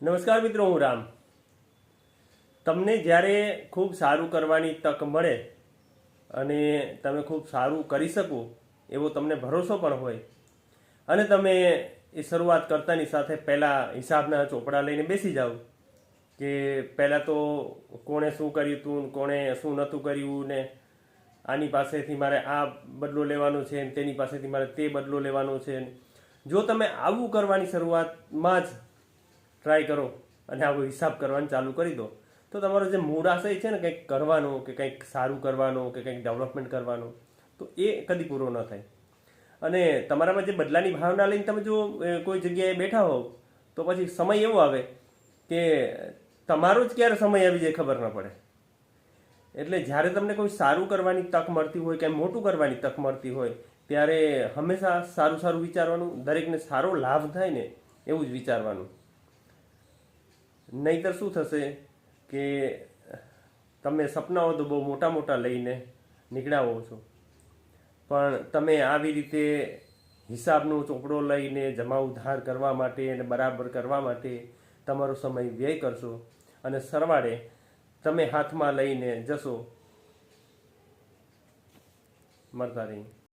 નમસ્કાર મિત્રો, હું રામ. તમને જ્યારે ખૂબ સારું કરવાની તક મળે અને તમે ખૂબ સારું કરી શકો એવો તમને ભરોસો પણ હોય અને તમે એ શરૂઆત કરતાની સાથે પહેલાં હિસાબના ચોપડા લઈને બેસી જાઓ કે પહેલાં તો કોણે શું કર્યું હતું કોણે શું નહોતું કર્યું ને આની પાસેથી મારે આ બદલો લેવાનો છે તેની પાસેથી મારે તે બદલો લેવાનો છે જો તમે આવું કરવાની શરૂઆતમાં જ ટ્રાય કરો અને આવો હિસાબ કરવાનું ચાલુ કરી દો. તો તમારો જે મૂળ આશય છે ને કંઈક કરવાનો કે કંઈક સારું કરવાનો કે કંઈક ડેવલપમેન્ટ કરવાનો, તો એ કદી પૂરો ન થાય. અને તમારામાં જે બદલાની ભાવના લઈને તમે જો કોઈ જગ્યાએ બેઠા હોવ, તો પછી સમય એવો આવે કે તમારો જ ક્યારે સમય આવી જાય ખબર ન પડે. એટલે જ્યારે તમને કોઈ સારું કરવાની તક મળતી હોય કે મોટું કરવાની તક મળતી હોય, ત્યારે હંમેશા સારું સારું વિચારવાનું, દરેકને સારો લાભ થાય ને, એવું જ વિચારવાનું. નહીતર શું થશે કે તમે સપનાઓ તો બહુ મોટા મોટા લઈને નીકળ્યા હો છો. પણ તમે આવી રીતે હિસાબનો ચોપડો લઈને જમા ઉધાર કરવા માટે અને બરાબર કરવા માટે તમારો સમય વ્યય કરશો અને સરવાળે તમે હાથમાં લઈને જશો. મરતા રહી